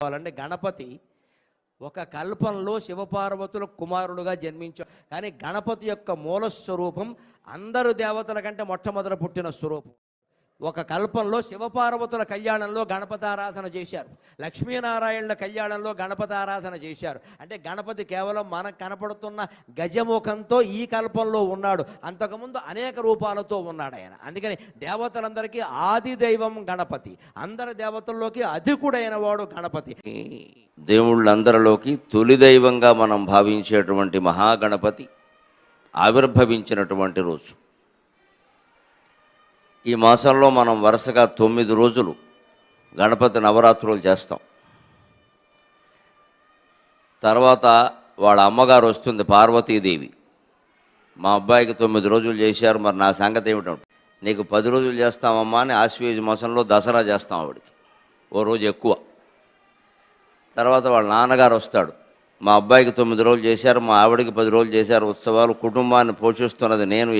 కావాలంటే గణపతి ఒక కల్పంలో శివపార్వతుల కుమారుడుగా జన్మించాడు కానీ గణపతి యొక్క మూల స్వరూపం అందరు దేవతల కంటే మొట్టమొదట పుట్టిన స్వరూపం. ఒక కల్పంలో శివపార్వతుల కళ్యాణంలో గణపతారాధన చేశారు. లక్ష్మీనారాయణుల కళ్యాణంలో గణపతారాధన చేశారు. అంటే గణపతి కేవలం మనకు కనపడుతున్న గజముఖంతో ఈ కల్పంలో ఉన్నాడు. అంతకుముందు అనేక రూపాలతో ఉన్నాడు ఆయన. అందుకని దేవతలందరికీ ఆది దైవం గణపతి. అందరి దేవతల్లోకి అధికుడైన వాడు గణపతి. దేవుళ్ళందరిలోకి తొలి దైవంగా మనం భావించేటువంటి మహాగణపతి ఆవిర్భవించినటువంటి రోజు. ఈ మాసంలో మనం వరుసగా తొమ్మిది రోజులు గణపతి నవరాత్రులు చేస్తాం. తర్వాత వాళ్ళ అమ్మగారు వస్తుంది పార్వతీదేవి. మా అబ్బాయికి తొమ్మిది రోజులు చేశారు మరి నా సంగతి ఏమిటంటే నీకు పది రోజులు చేస్తామమ్మా అని ఆశ్వేజ్ మాసంలో దసరా చేస్తాం ఆవిడకి. ఓ రోజు ఎక్కువ. తర్వాత వాళ్ళ నాన్నగారు వస్తాడు. మా అబ్బాయికి తొమ్మిది రోజులు చేశారు మా ఆవిడకి పది రోజులు చేశారు ఉత్సవాలు కుటుంబాన్ని పోషిస్తున్నది నేను